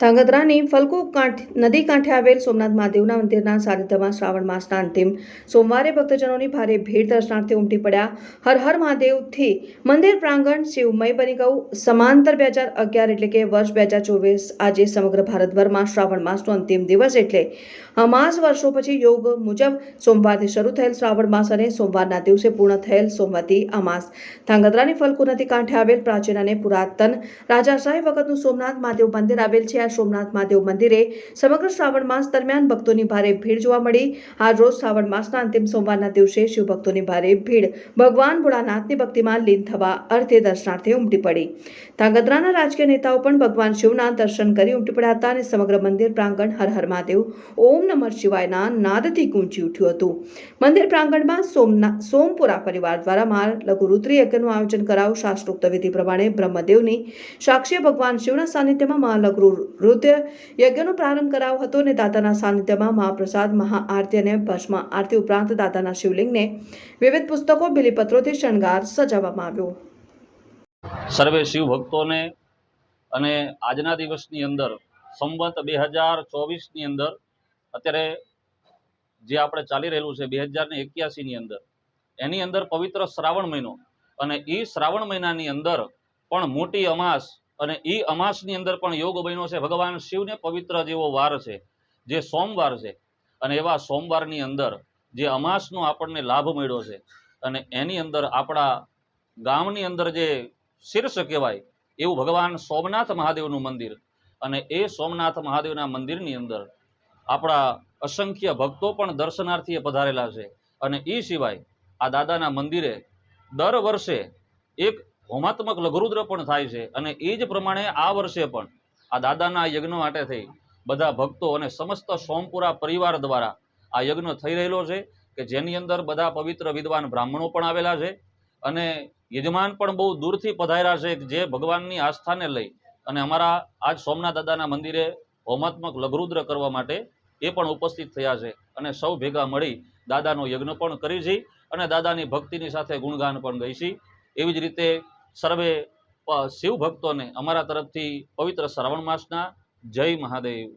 ધાંગધ્રાની ફલકુ કાંઠ નદી કાંઠે આવેલ સોમનાથ મહાદેવના મંદિરના સાનિધ્યમાં શ્રાવણ માસના અંતિમ સોમવારે ભક્તજનોની ભારે ભીડ દર્શનાર્થે ઉમટી પડ્યા. હર હર મહાદેવથી મંદિર પ્રાંગણ શિવમય બની ગયું. સમાંતર બે હજાર અગિયાર એટલે કે વર્ષ બે હજાર ચોવીસ આજે સમગ્ર ભારતભરમાં શ્રાવણ માસનો અંતિમ દિવસ એટલે. અમાસ વર્ષો પછી યોગ મુજબ સોમવારથી શરૂ થયેલ શ્રાવણ માસ અને સોમવારના દિવસે પૂર્ણ થયેલ સોમવતી અમાસ ધાંગધ્રાની ફલકુ નદી કાંઠે આવેલ પ્રાચીન અને પુરાતન રાજાશાહી વખતનું સોમનાથ મહાદેવ મંદિર આવેલ છે. આ સોમનાથ મહાદેવ મંદિરે સમગ્ર શ્રાવણ માસ દરમિયાન ભક્તોની ભારે ભીડ જોવા મળી. આજ રોજ શ્રાવણ માસના અંતિમ સોમવારના દિવસે શિવભક્તોની ભારે ભીડ. ભગવાન ભોળાનાથની ભક્તિમાં લીન થવા અર્થે દર્શનાર્થે ઉમટી પડી. ધાંગધ્રાના રાજકીય નેતાઓ પણ ભગવાન શિવના દર્શન કરી ઉમટી પડ્યા હતા અને સમગ્ર મંદિર પ્રાંગણ હર હર મહાદેવ, ઓમ નમઃ શિવાયના નાદથી ગુંજી ઉઠ્યું હતું. મંદિર પ્રાંગણમાં સોમના, સોમપુરા પરિવાર દ્વારા માર લઘુરુદ્રી યજ્ઞનું આયોજન કરાવ શાસ્ત્રોક્ત વિધિ પ્રમાણે બ્રહ્મદેવની સાક્ષી ભગવાન શિવના સાનિધ્યમાં મહાલઘુ રુદ્ર યજ્ઞનો પ્રારંભ કરાયો હતો અને દાદાના સાનિધ્યમાં મહાપ્રસાદ, મહાઆરતી અને ભસ્મ આરતી ઉપરાંત દાદાના શિવલિંગને વિવિધ પુસ્તકો, બિલીપત્રોથી શણગાર સજાવવામાં આવ્યો. સર્વે શિવ ભક્તોને અને આજના દિવસની અંદર સંવત બે હજાર ચોવીસની અંદર અત્યારે જે આપણે ચાલી રહેલું છે બે હજાર ને એક્યાસીની અંદર, એની અંદર પવિત્ર શ્રાવણ મહિનો અને એ શ્રાવણ મહિનાની અંદર પણ મોટી અમાસ અને એ અમાસની અંદર પણ યોગ બન્યો છે. ભગવાન શિવને પવિત્ર જેવો વાર છે, જે સોમવાર છે. અને એવા સોમવારની અંદર જે અમાસનો આપણને લાભ મળ્યો છે અને એની અંદર આપણા ગામની અંદર જે શીર્ષ કહેવાય એવું ભગવાન સોમનાથ મહાદેવનું મંદિર અને એ સોમનાથ મહાદેવના મંદિરની અંદર આપણા અસંખ્ય ભક્તો પણ દર્શનાર્થીએ પધારેલા છે. અને એ સિવાય આ દાદાના મંદિરે દર વર્ષે એક હોમાત્મક લઘુરુદ્ર પણ થાય છે અને એ જ પ્રમાણે આ વર્ષે પણ આ દાદાના યજ્ઞ માટે થઈ બધા ભક્તો અને સમસ્ત સોમપુરા પરિવાર દ્વારા આ યજ્ઞ થઈ રહેલો છે કે જેની અંદર બધા પવિત્ર વિદ્વાન બ્રાહ્મણો પણ આવેલા છે અને યજમાન પણ બહુ દૂરથી પધાર્યા છે જે ભગવાનની આસ્થાને લઈ અને અમારા આજ સોમનાથ દાદાના મંદિરે હોમાત્મક લઘુરુદ્ર કરવા માટે એ પણ ઉપસ્થિત થયા છે અને સૌ ભેગા મળી દાદાનો યજ્ઞ પણ કરી છે અને દાદાની ભક્તિની સાથે ગુણગાન પણ ગઈ છે. એવી જ રીતે સર્વે શિવ ભક્તોને અમારા તરફથી પવિત્ર શ્રાવણ માસના જય મહાદેવ.